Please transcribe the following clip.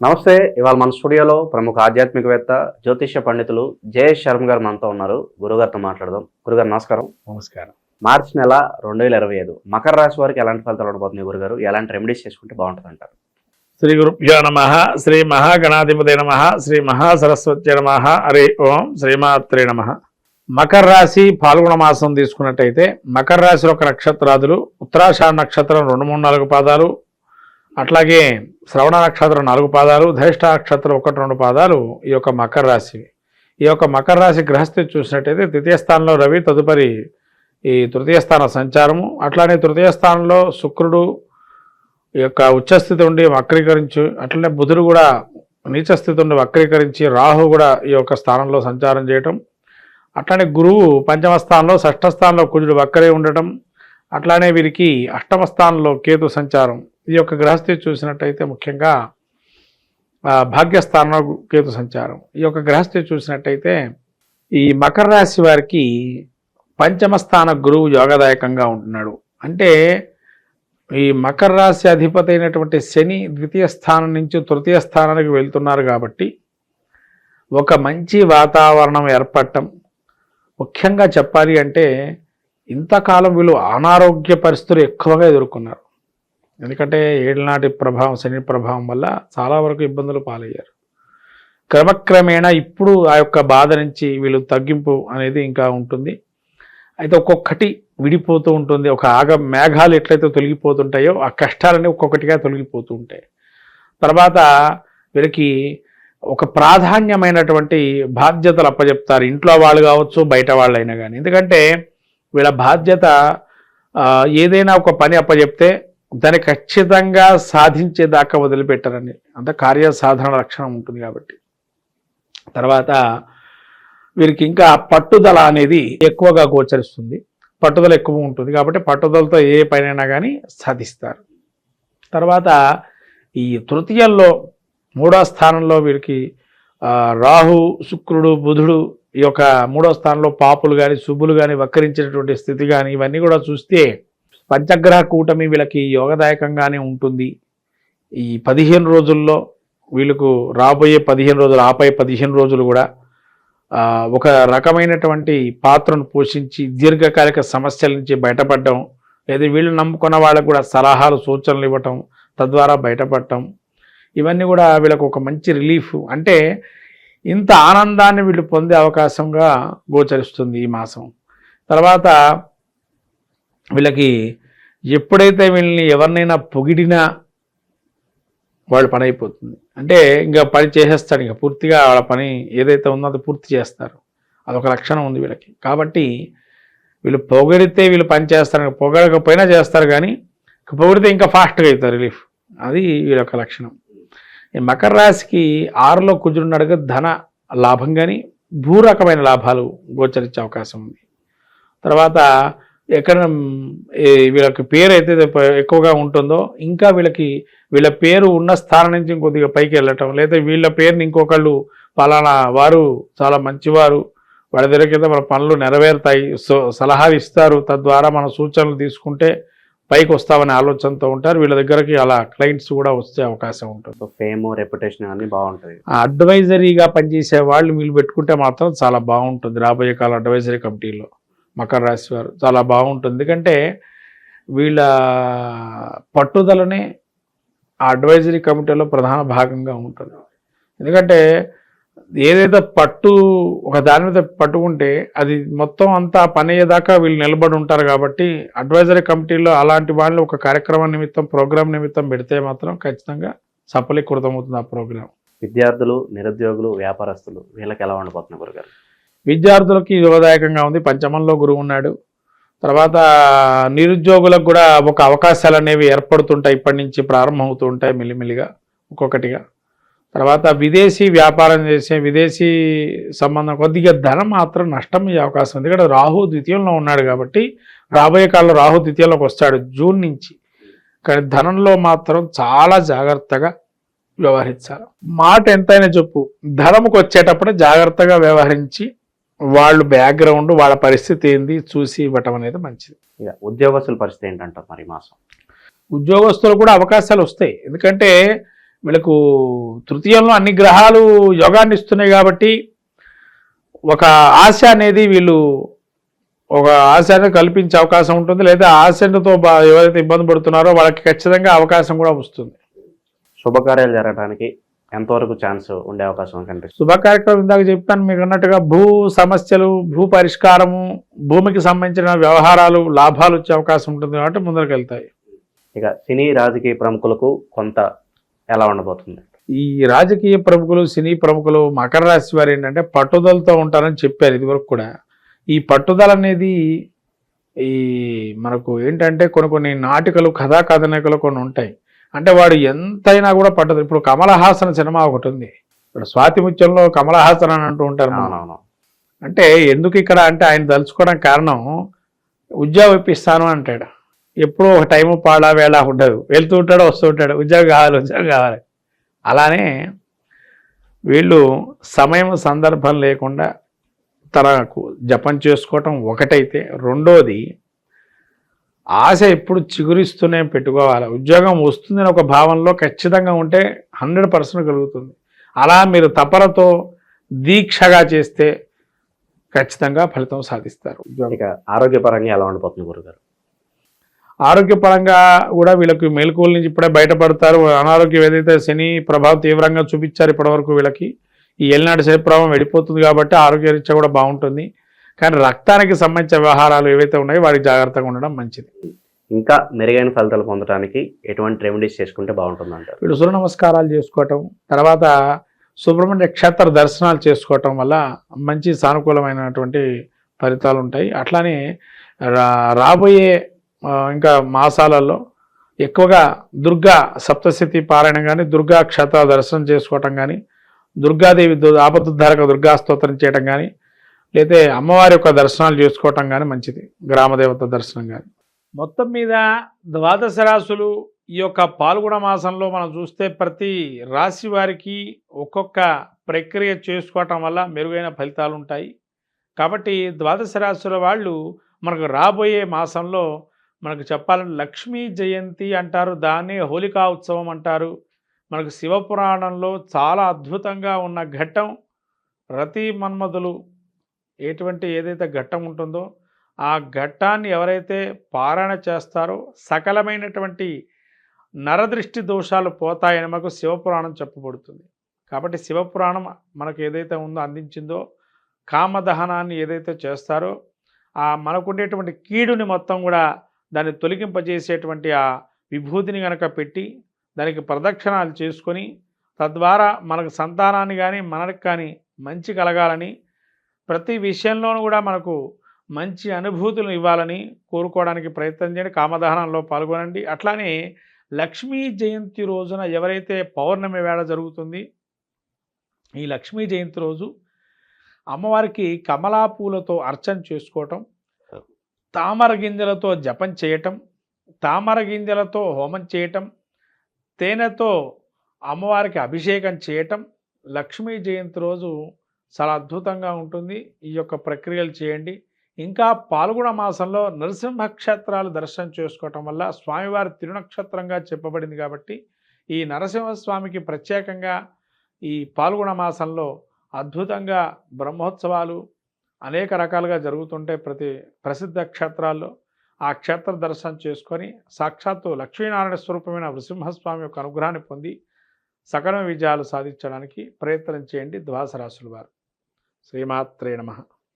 నమస్తే ఇవాళ మన స్టూడియోలో ప్రముఖ ఆధ్యాత్మికవేత్త జ్యోతిష్య పండితులు జయేష్ శర్మ గారు మనతో ఉన్నారు. గురుగారితో మాట్లాడదాం. గురుగారు నమస్కారం. నమస్కారం. మార్చి నెల రెండు వేల ఇరవై ఐదు మకర రాశి వారికి ఎలాంటి ఫలితాలు ఉండబోతుంది గురుగారు? ఎలాంటి రెమెడీస్ చేసుకుంటే బాగుంటుంది అంటారు శ్రీ గురుభ్యో నమ శ్రీ మహాగణాధిపతి నమ శ్రీ మహాసరస్వతి నమ హరి ఓం శ్రీమాత్రే నమ. మకర రాశి పాల్గొన మాసం తీసుకున్నట్టయితే మకర రాశిలో ఒక నక్షత్రాదులు ఉత్తరాషాఢ నక్షత్రం రెండు మూడు నాలుగు పాదాలు అట్లాగే శ్రవణ నక్షత్రం నాలుగు పాదాలు ధరిష్ట నక్షత్రం ఒకటి రెండు పాదాలు ఈ యొక్క మకర రాశి. ఈ యొక్క మకర రాశి గ్రహస్థితి చూసినట్టయితే తృతీయ స్థానంలో రవి తదుపరి ఈ తృతీయ స్థాన సంచారము. అట్లానే తృతీయ స్థానంలో శుక్రుడు ఈ యొక్క ఉచ్చస్థితి ఉండి వక్రీకరించు అట్లనే బుధుడు కూడా నీచస్థితి ఉండి వక్రీకరించి రాహు కూడా ఈ యొక్క స్థానంలో సంచారం చేయటం. అట్లానే గురువు పంచమ స్థానంలో షష్ఠ స్థానంలో కుజుడు వక్రే ఉండటం. అట్లానే వీరికి అష్టమ స్థానంలో కేతు సంచారం. ఈ యొక్క గ్రహస్థితి చూసినట్టయితే ముఖ్యంగా ఆ, భాగ్యస్థానంలో కేతు సంచారం. ఈ యొక్క గ్రహస్థితి చూసినట్టయితే ఈ మకర రాశి వారికి పంచమ స్థాన గురువు యోగదాయకంగా ఉంటున్నాడు. అంటే ఈ మకర రాశి అధిపతి అయినటువంటి శని ద్వితీయ స్థానం నుంచి తృతీయ స్థానానికి వెళ్తున్నారు కాబట్టి ఒక మంచి వాతావరణం ఏర్పడటం ముఖ్యంగా చెప్పాలి అంటే ఇంతకాలం వీళ్ళు అనారోగ్య పరిస్థితులు ఎక్కువగా ఎదుర్కొన్నారు. ఎందుకంటే ఏళ్ళనాటి ప్రభావం శని ప్రభావం వల్ల చాలా వరకు ఇబ్బందులు పాలయ్యారు. క్రమక్రమేణా ఇప్పుడు ఆ యొక్క బాధ నుంచి వీళ్ళు తగ్గింపు అనేది ఇంకా ఉంటుంది. అయితే ఒక్కొక్కటి విడిపోతూ ఉంటుంది. ఒక ఆగ మేఘాలు ఎట్లయితే తొలగిపోతుంటాయో ఆ కష్టాలన్నీ ఒక్కొక్కటిగా తొలగిపోతూ ఉంటాయి. తర్వాత వీరికి ఒక ప్రాధాన్యమైనటువంటి బాధ్యతలు అప్పచెప్తారు ఇంట్లో వాళ్ళు కావచ్చు బయట వాళ్ళైనా కానీ ఎందుకంటే వీళ్ళ బాధ్యత ఏదైనా ఒక పని అప్పచెప్తే దాన్ని ఖచ్చితంగా సాధించేదాకా వదిలిపెట్టారని. అంత కార్యసాధన లక్షణం ఉంటుంది కాబట్టి. తర్వాత వీరికి ఇంకా పట్టుదల అనేది ఎక్కువగా గోచరిస్తుంది. పట్టుదల ఎక్కువ ఉంటుంది కాబట్టి పట్టుదలతో ఏ పనైనా కానీ సాధిస్తారు. తర్వాత ఈ తృతీయంలో మూడో స్థానంలో వీరికి రాహు శుక్రుడు బుధుడు ఈ యొక్క మూడో స్థానంలో పాపులు కానీ శుభులు కానీ వక్రించినటువంటి స్థితి కానీ ఇవన్నీ కూడా చూస్తే పంచగ్రహ కూటమి వీళ్ళకి యోగదాయకంగానే ఉంటుంది. ఈ పదిహేను రోజుల్లో వీళ్ళకు రాబోయే పదిహేను రోజులు ఆపై పదిహేను రోజులు కూడా ఒక రకమైనటువంటి పాత్రను పోషించి దీర్ఘకాలిక సమస్యల నుంచి బయటపడటం లేదా వీళ్ళు నమ్ముకున్న వాళ్ళకు కూడా సలహాలు సూచనలు ఇవ్వటం తద్వారా బయటపడటం ఇవన్నీ కూడా వీళ్ళకు ఒక మంచి రిలీఫ్. అంటే ఇంత ఆనందాన్ని వీళ్ళు పొందే అవకాశంగా గోచరిస్తుంది ఈ మాసం. తర్వాత వీళ్ళకి ఎప్పుడైతే వీళ్ళని ఎవరినైనా పొగిడినా వాళ్ళ పని అయిపోతుంది. అంటే ఇంకా పని చేసేస్తాడు ఇంకా పూర్తిగా వాళ్ళ పని ఏదైతే ఉందో అది పూర్తి చేస్తారు. అదొక లక్షణం ఉంది వీళ్ళకి. కాబట్టి వీళ్ళు పొగిడితే వీళ్ళు పని చేస్తారు పొగడకపోయినా చేస్తారు కానీ పొగిడితే ఇంకా ఫాస్ట్గా అవుతారు రిలీఫ్. అది వీళ్ళ యొక్క లక్షణం. ఈ మకర రాశికి ఆరులో కుజుడున్నాడుగా ధన లాభం కానీ భూ రకమైన లాభాలు గోచరించే అవకాశం ఉంది. తర్వాత ఎక్కడ వీళ్ళకి పేరు అయితే ఎక్కువగా ఉంటుందో ఇంకా వీళ్ళకి వీళ్ళ పేరు ఉన్న స్థానం నుంచి ఇంకొద్దిగా పైకి వెళ్ళటం లేదా వీళ్ళ పేరుని ఇంకొకళ్ళు పలానా వారు చాలా మంచివారు వాళ్ళ దగ్గర కింద మన పనులు నెరవేరుతాయి సో సలహాలు ఇస్తారు తద్వారా మన సూచనలు తీసుకుంటే పైకి వస్తామనే ఆలోచనతో ఉంటారు వీళ్ళ దగ్గరకి అలా క్లయింట్స్ కూడా వచ్చే అవకాశం ఉంటుంది. ఫేమ్ రెప్యుటేషన్ అన్ని బాగుంటుంది. ఆ అడ్వైజరీగా పనిచేసే వాళ్ళు వీళ్ళు పెట్టుకుంటే మాత్రం చాలా బాగుంటుంది రాబోయే కాల అడ్వైజరీ కమిటీలో. మకర రాశి వారు. చాలా బాగుంటుంది. ఎందుకంటే వీళ్ళ పట్టుదలనే ఆ అడ్వైజరీ కమిటీలో ప్రధాన భాగంగా ఉంటుంది. ఎందుకంటే ఏదైతే పట్టు ఒక దాని మీద పట్టుకుంటే అది మొత్తం అంతా పని అయ్యేదాకా వీళ్ళు నిలబడి ఉంటారు కాబట్టి అడ్వైజరీ కమిటీలో అలాంటి వాళ్ళు ఒక కార్యక్రమం నిమిత్తం ప్రోగ్రామ్ నిమిత్తం పెడితే మాత్రం ఖచ్చితంగా సఫలీకృతం అవుతుంది ఆ ప్రోగ్రామ్ విద్యార్థులు నిరుద్యోగులు వ్యాపారస్తులు వీళ్ళకి ఎలా ఉండబోతున్నారు గురుగారు? విద్యార్థులకి యోగదాయకంగా ఉంది. పంచమంలో గురువు ఉన్నాడు. తర్వాత నిరుద్యోగులకు కూడా ఒక అవకాశాలు అనేవి ఏర్పడుతుంటాయి. ఇప్పటి నుంచి ప్రారంభమవుతూ ఉంటాయి మిల్లిమిల్లిగా ఒక్కొక్కటిగా. తర్వాత విదేశీ వ్యాపారం చేసే విదేశీ సంబంధం కొద్దిగా ధనం మాత్రం నష్టం అయ్యే అవకాశం ఉంది. ఇక్కడ రాహు ద్వితీయంలో ఉన్నాడు కాబట్టి రాబోయే కాలంలో రాహు ద్వితీయంలోకి వస్తాడు జూన్ నుంచి. కానీ ధనంలో మాత్రం చాలా జాగ్రత్తగా వ్యవహరించాలి. మాట ఎంతైనా చెప్పు. ధనముకు వచ్చేటప్పుడు జాగ్రత్తగా వ్యవహరించి వాళ్ళు బ్యాక్గ్రౌండ్ వాళ్ళ పరిస్థితి ఏంది చూసి ఇవ్వటం అనేది మంచిది. ఇక ఉద్యోగస్తుల పరిస్థితి ఏంటంటారు మరి ఈ మాసం? ఉద్యోగస్తులు కూడా అవకాశాలు వస్తాయి. ఎందుకంటే వీళ్ళకు తృతీయంలో అన్ని గ్రహాలు యోగాన్ని ఇస్తున్నాయి కాబట్టి ఒక ఆశ అనేది వీళ్ళు ఒక ఆశను కల్పించే అవకాశం ఉంటుంది. లేదా ఆశతో ఎవరైతే ఇబ్బంది పడుతున్నారో వాళ్ళకి ఖచ్చితంగా అవకాశం కూడా వస్తుంది. శుభకార్యాలు జరగడానికి ఎంతవరకు ఛాన్స్ ఉండే అవకాశం కనిపిస్తుంది? శుభ కార్యక్రమం ఇందాక చెప్పాను మీకు అన్నట్టుగా భూ సమస్యలు భూ పరిష్కారము భూమికి సంబంధించిన వ్యవహారాలు లాభాలు వచ్చే అవకాశం ఉంటుంది కాబట్టి ముందరకు వెళ్తాయి. ఇక సినీ రాజకీయ ప్రముఖులకు కొంత ఎలా ఉండబోతుంది? ఈ రాజకీయ ప్రముఖులు సినీ ప్రముఖులు మకర రాశి వారు ఏంటంటే పట్టుదలతో ఉంటారని చెప్పారు ఇదివరకు కూడా. ఈ పట్టుదల అనేది ఈ మనకు ఏంటంటే కొన్ని కొన్ని నాటికలు కథా కథనికలు కొన్ని ఉంటాయి. అంటే వాడు ఎంతైనా కూడా పట్టుదల ఇప్పుడు కమల హాసన్ సినిమా ఒకటి ఉంది. ఇప్పుడు స్వాతి ముత్యంలో కమల హాసన్ అని అంటూ ఉంటారు అంటే ఎందుకు ఇక్కడ అంటే ఆయన తలుచుకోవడం కారణం ఉద్యోగం ఇప్పిస్తాను అంటాడు. ఎప్పుడూ ఒక టైము పాడా వేళ ఉండదు. వెళ్తూ ఉంటాడు వస్తూ ఉంటాడు. ఉద్యోగం కావాలి ఉద్యోగం కావాలి. అలానే వీళ్ళు సమయం సందర్భం లేకుండా తనకు జపం చేసుకోవటం ఒకటైతే రెండోది ఆశ ఎప్పుడు చిగురిస్తూనే పెట్టుకోవాలి. ఉద్యోగం వస్తుందని ఒక భావనలో ఖచ్చితంగా ఉంటే హండ్రెడ్ పర్సెంట్ కలుగుతుంది. అలా మీరు తపనతో దీక్షగా చేస్తే ఖచ్చితంగా ఫలితం సాధిస్తారు. ఆరోగ్యపరంగా ఎలా ఉండబోతుంది గురుగారు? ఆరోగ్యపరంగా కూడా వీళ్ళకి మెలకువల నుంచి ఇప్పుడే బయటపడతారు. అనారోగ్యం ఏదైతే శని ప్రభావం తీవ్రంగా చూపించారు ఇప్పటివరకు వీళ్ళకి ఈ ఏలినాటి శని ప్రభావం వెళ్ళిపోతుంది కాబట్టి ఆరోగ్యరీత్యా కూడా బాగుంటుంది. కానీ రక్తానికి సంబంధించిన వ్యవహారాలు ఏవైతే ఉన్నాయో వాటికి జాగ్రత్తగా ఉండడం మంచిది. ఇంకా మెరుగైన ఫలితాలు పొందడానికి ఎటువంటి రెమెడీస్ చేసుకుంటే బాగుంటుంది అంటారు వీళ్ళు సూర్య నమస్కారాలు చేసుకోవటం తర్వాత సుబ్రహ్మణ్య క్షేత్ర దర్శనాలు చేసుకోవటం వల్ల మంచి సానుకూలమైనటువంటి ఫలితాలు ఉంటాయి. అట్లానే రాబోయే ఇంకా మాసాలలో ఎక్కువగా దుర్గా సప్తశతి పారాయణం కానీ దుర్గా క్షేత్ర దర్శనం చేసుకోవటం కానీ దుర్గాదేవి దు- ఆపదుద్ధారక దుర్గా స్తోత్రం చేయటం కానీ లేదా అమ్మవారి యొక్క దర్శనాలు చేసుకోవటం కానీ మంచిది. గ్రామదేవత దర్శనం కానీ మొత్తం మీద ద్వాదశ రాశులు ఈ యొక్క పాల్గొన మాసంలో మనం చూస్తే ప్రతి రాశి వారికి ఒక్కొక్క ప్రక్రియ చేసుకోవటం వల్ల మెరుగైన ఫలితాలు ఉంటాయి. కాబట్టి ద్వాదశ రాశుల వాళ్ళు మనకు రాబోయే మాసంలో మనకు చెప్పాలంటే లక్ష్మీ జయంతి అంటారు దాన్నే హోలికా ఉత్సవం అంటారు. మనకు శివపురాణంలో చాలా అద్భుతంగా ఉన్న ఘట్టం రతి మన్మధులు ఎటువంటి ఏదైతే ఘట్టం ఉంటుందో ఆ ఘట్టాన్ని ఎవరైతే పారాయణ చేస్తారో సకలమైనటువంటి నరదృష్టి దోషాలు పోతాయని మాకు శివపురాణం చెప్పబడుతుంది. కాబట్టి శివపురాణం మనకు ఏదైతే ఉందో అందించిందో కామదహనాన్ని ఏదైతే చేస్తారో ఆ మనకుండేటువంటి కీడుని మొత్తం కూడా దాన్ని తొలగింపజేసేటువంటి ఆ విభూతిని కనుక పెట్టి దానికి ప్రదక్షిణాలు చేసుకొని తద్వారా మనకు సంతానాన్ని కానీ మనకు కానీ మంచి కలగాలని ప్రతి విషయంలోనూ కూడా మనకు మంచి అనుభూతులను ఇవ్వాలని కోరుకోవడానికి ప్రయత్నం చేయండి కామదహనంలో పాల్గొనండి. అట్లానే లక్ష్మీ జయంతి రోజున ఎవరైతే పౌర్ణమి వేళ జరుగుతుంది ఈ లక్ష్మీ జయంతి రోజు అమ్మవారికి కమలా పూలతో అర్చన చేసుకోవటం తామర గింజలతో జపం చేయటం తామర గింజలతో హోమం చేయటం తేనెతో అమ్మవారికి అభిషేకం చేయటం లక్ష్మీ జయంతి రోజు చాలా అద్భుతంగా ఉంటుంది. ఈ యొక్క ప్రక్రియలు చేయండి. ఇంకా పాల్గొన మాసంలో నరసింహ క్షేత్రాలు దర్శనం చేసుకోవటం వల్ల స్వామివారి తిరునక్షత్రంగా చెప్పబడింది కాబట్టి ఈ నరసింహస్వామికి ప్రత్యేకంగా ఈ పాల్గొన మాసంలో అద్భుతంగా బ్రహ్మోత్సవాలు అనేక రకాలుగా జరుగుతుంటాయి ప్రతి ప్రసిద్ధ క్షేత్రాల్లో ఆ క్షేత్ర దర్శనం చేసుకొని సాక్షాత్తు లక్ష్మీనారాయణ స్వరూపమైన నృసింహస్వామి యొక్క అనుగ్రహాన్ని పొంది సకల విజయాలు సాధించడానికి ప్రయత్నం చేయండి ద్వాసరాశుల వారు. శ్రీమాత్రే నమః.